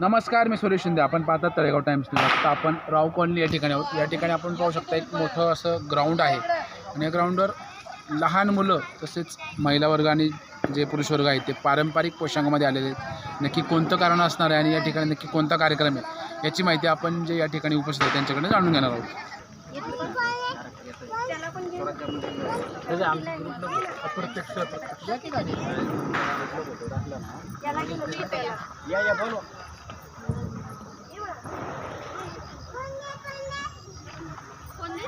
नमस्कार मी सुरेश शिंदे. आपण पाहतात तळेगाव टाइम्स न्यूज. आता आपण राव कॉलनी या ठिकाणी आहोत. या ठिकाणी आपण पाहू शकता एक मोठं असं ग्राउंड आहे. आणि या ग्राउंडवर लहान मुलं तसेच महिला वर्ग आणि जे पुरुष वर्ग आहेत ते पारंपरिक पोशाखामध्ये आलेले आहेत. नक्की कोणतं कारण असणार आहे आणि या ठिकाणी नक्की कोणता कार्यक्रम आहे याची माहिती आपण जे या ठिकाणी उपस्थित आहे त्यांच्याकडे जाणून घेणार आहोत.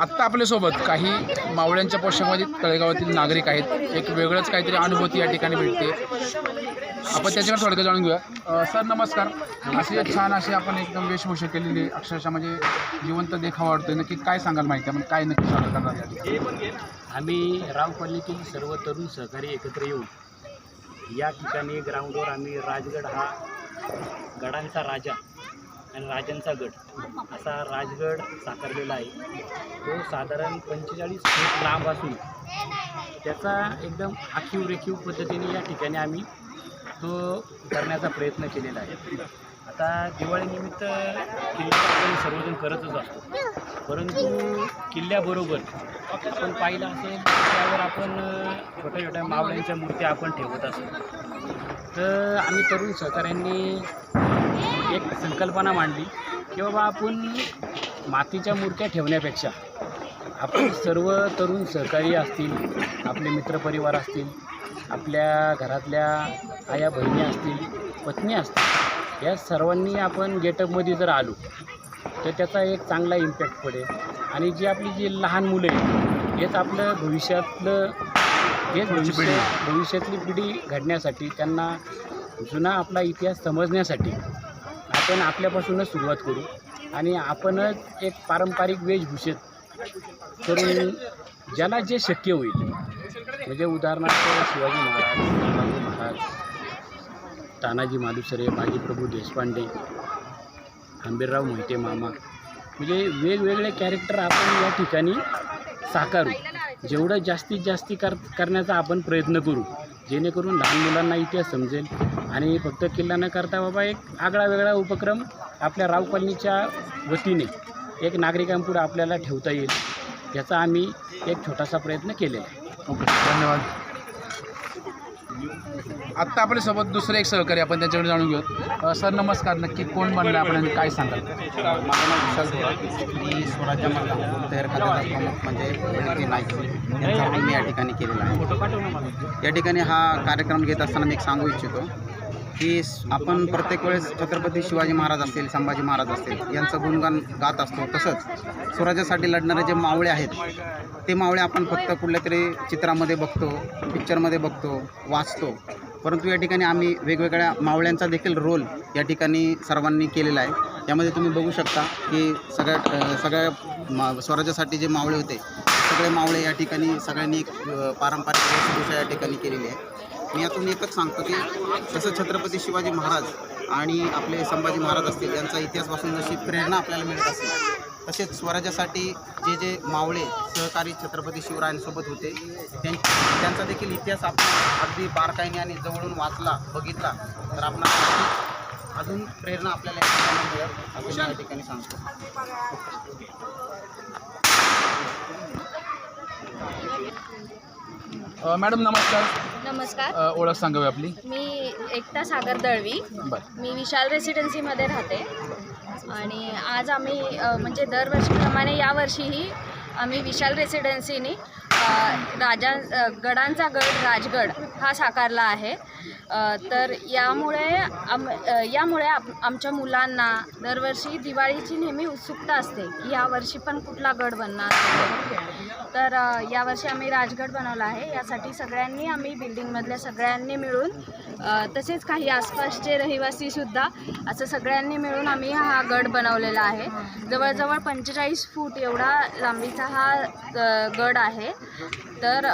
आत्ता आपल्यासोबत काही मावळ्यांच्या पोशाखामध्ये तळेगावातील नागरिक आहेत. एक वेगळंच काहीतरी अनुभूती या ठिकाणी भेटते. आपण त्याच्याकडे थोडक्यात जाणून घेऊया. सर नमस्कार. असे छान असे आपण एकदम वेशभूषा केलेली अक्षरशः म्हणजे जिवंत देखावा वाटतोय. नक्की काय सांगाल माहिती? आपण काय नक्की सादर करणार या ठिकाणी? आम्ही राव कॉलनीतील सर्व तरुण सहकारी एकत्र येऊन या ठिकाणी ग्राउंडवर आम्ही राजगड हा गडांचा राजा आणि राजांचा गड. असा राजगड साकारलेला आहे. तो साधारण पंचेचाळीस फूट लांब असून त्याचा एकदम आखीव रेखीव पद्धतीने या ठिकाणी आम्ही तो करण्याचा प्रयत्न केलेला आहे. आता दिवाळीनिमित्त किल्ला आपण सर्वजण करतच असतो. परंतु किल्ल्याबरोबर आपण पाहिलं असेल त्यावर आपण छोट्या छोट्या मावळ्यांच्या मूर्त्या आपण ठेवत असतो. तर आम्ही तरुण सहकाऱ्यांनी एक संकल्पना मांडली की बाबा आपण मातीच्या मूर्त्या ठेवण्यापेक्षा आपण सर्व तरुण सहकारी असतील आपले मित्रपरिवार असतील आपल्या घरातल्या आया बहिणी असतील पत्नी असतील या सर्वांनी आपण गेटअपमध्ये जर आलो तर त्याचा एक चांगला इम्पॅक्ट पडेल. आणि जी आपली जी लहान मुलं आहेत हेच आपलं भविष्यातलं हेच भविष्य भविष्यातली पिढी घडण्यासाठी त्यांना जुना आपला इतिहास समजण्यासाठी आपण आपल्यापासूनच सुरुवात करू. आणि आपणच एक पारंपरिक वेशभूषेत करून ज्याला जे शक्य होईल. म्हणजे उदाहरणार्थ शिवाजी महाराज संभाजी महाराज तानाजी मालुसरे माजी प्रभू देशपांडे आंबेरराव मोहिते मामा. म्हणजे वेगवेगळे कॅरेक्टर आपण या ठिकाणी साकारू. जेवढं जास्तीत जास्ती कर करण्याचा आपण प्रयत्न करू जेणेकरून लहान मुलांना इतिहास समजेल. आणि फक्त किल्ला न करता बाबा एक आगळा वेगळा उपक्रम आपल्या राव कॉलनीच्या वतीने एक नागरिकांपुढे आपल्याला ठेवता येईल याचा आम्ही एक छोटासा प्रयत्न केलेला आहे. ओके धन्यवाद. आत्ता आपल्यासोबत दुसरे एक सहकारी आपण त्यांच्याकडे जाणून घेऊ सर नमस्कार. नक्की कोण म्हणलं आपण काय सांगाल? माझं नाव विशाल थोरात मी स्वराज्य तयार खात्याचा प्रमुख म्हणजे नाईक यांचा रोल मी या ठिकाणी केलेला आहे. या ठिकाणी हा कार्यक्रम घेत असताना मी एक सांगू इच्छितो की आपण प्रत्येक वेळेस छत्रपती शिवाजी महाराज असतील संभाजी महाराज असतील यांचं गुणगान गात असतो. तसंच स्वराज्यासाठी लढणारे जे मावळे आहेत ते मावळे आपण फक्त कुठल्या तरी चित्रामध्ये बघतो पिक्चरमध्ये बघतो वाचतो. परंतु या ठिकाणी आम्ही वेगवेगळ्या मावळ्यांचा देखील रोल या ठिकाणी सर्वांनी केलेला आहे. यामध्ये तुम्ही बघू शकता की सगळ्या सगळ्या मा स्वराज्यासाठी जे मावळे होते सगळे मावळे या ठिकाणी सगळ्यांनी एक पारंपरिक वेशभूषा या ठिकाणी केलेली आहे. मी यातून एकच सांगतो की जसं छत्रपती शिवाजी महाराज आणि आपले संभाजी महाराज असतील यांचा इतिहासपासून जशी प्रेरणा आपल्याला मिळत असेल तसेच स्वराज्यासाठी जे जे मावळे सहकारी छत्रपती शिवरायांसोबत होते त्यां त्यांचा देखील इतिहास आपण अगदी बारकाईने आणि जवळून वाचला बघितला. तर आपण अजून प्रेरणा आपल्याला या ठिकाणी या ठिकाणी सांगतो. मॅडम नमस्कार. नमस्कार. ओळख सांगावी आपली? मी एकता सागर दळवी. बरं. मी विशाल रेसिडेन्सीमध्ये राहते. आणि आज आम्ही म्हणजे दरवर्षीप्रमाणे यावर्षीही आम्ही विशाल रेसिडेन्सीनी राजा गडांचा गड राजगड हा साकारला आहे. तर यामुळे आम यामुळे आप आमच्या मुलांना दरवर्षी दिवाळीची नेहमी उत्सुकता असते की यावर्षी पण कुठला गड बनणार तर यावर्षी आम्ही राजगड बनवला आहे. यासाठी सगळ्यांनी आम्ही बिल्डिंगमधल्या सगळ्यांनी मिळून तसेच काही आसपासचे रहिवासीसुद्धा असं सगळ्यांनी मिळून आम्ही हा गड बनवलेला आहे. जवळजवळ पंचेचाळीस फूट एवढा लांबीचा हा गड आहे. तर